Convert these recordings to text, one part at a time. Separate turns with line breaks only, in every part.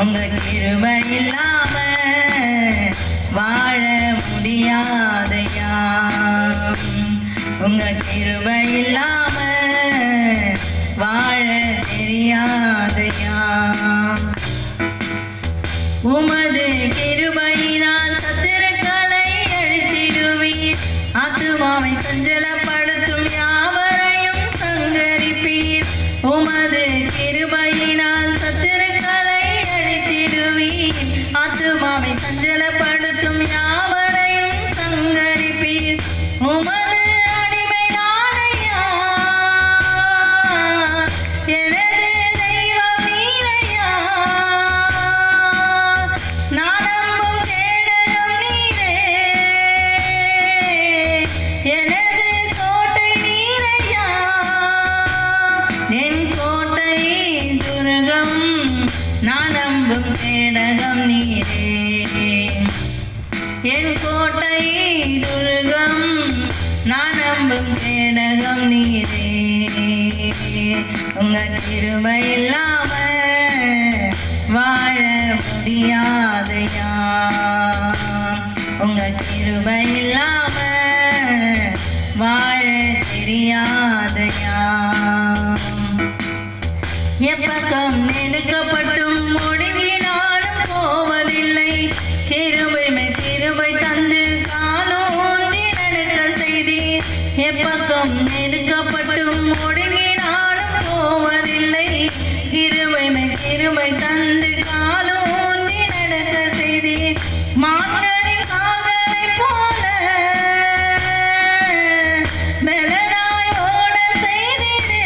உங்க கிருபை இல்லாம வாழ முடியாதையா உங்க கிருபை இல்லாம வாழ தெரியாது சஞ்சலப்படுத்தும் யாவரையும் சங்கரிப்பீர். உமது அடிமை நானையா எனது தெய்வம் நீரையா நான் நம்பும் நீரே. எனது கோட்டை நீரையா? என் கோட்டை துருகம் நான் நம்பும் நீரே. உங்க திருமை இல்லாம வாழ முடியாதையா உங்க கிருபை இல்லாம வாழ தெரியாதையா எப்பக்கம் நெருக்கப்பட்டும் முடிவினாலும் போவதில்லை கிருபை மேல் கிருபை தந்து காலோன்றி நடக்க செய்தி எப்பக்கம் நெருக்கப்பட்டும் கிருபை தந்து காலோன்றி நடக்க செய்தீர் மான்களின் போல. மெலனாய் ஓட செய்தீரே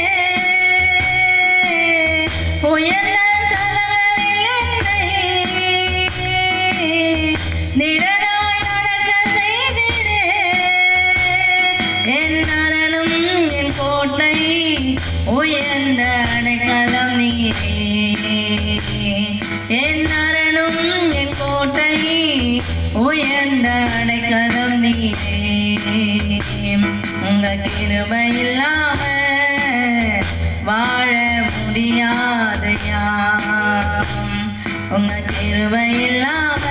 உயர்ந்த என்னை நிழலாய் நடக்க என் நலனும் என் கோட்டை, உயர்ந்த அடைக்கலம் உயர்ந்த அடைக்கலம் நீரே உங்க கிருபை இல்லாம வாழ முடியாதையா உங்க கிருபை இல்லாம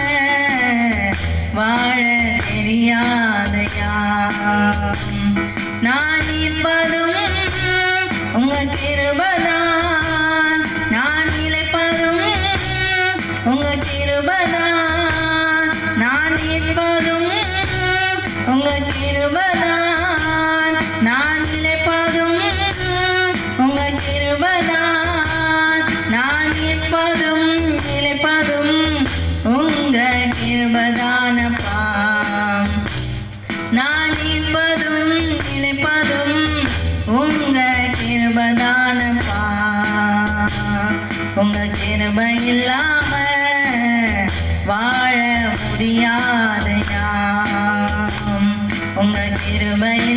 வாழ தெரியாதையா நான் இருப்பதும் உங்க கிருபதான். உங்க கிருபதான் நான் நிலைப்பதும் உங்க கிருபதான் நான் இருப்பதும் நிலைப்பதும் உங்க கிருபதானப்பா நான் இருப்பதும் நிலைப்பதும் உங்க கிருபதானப்பா உங்க கிருபை இல்லாம வாழ முடியாதையா கிருபை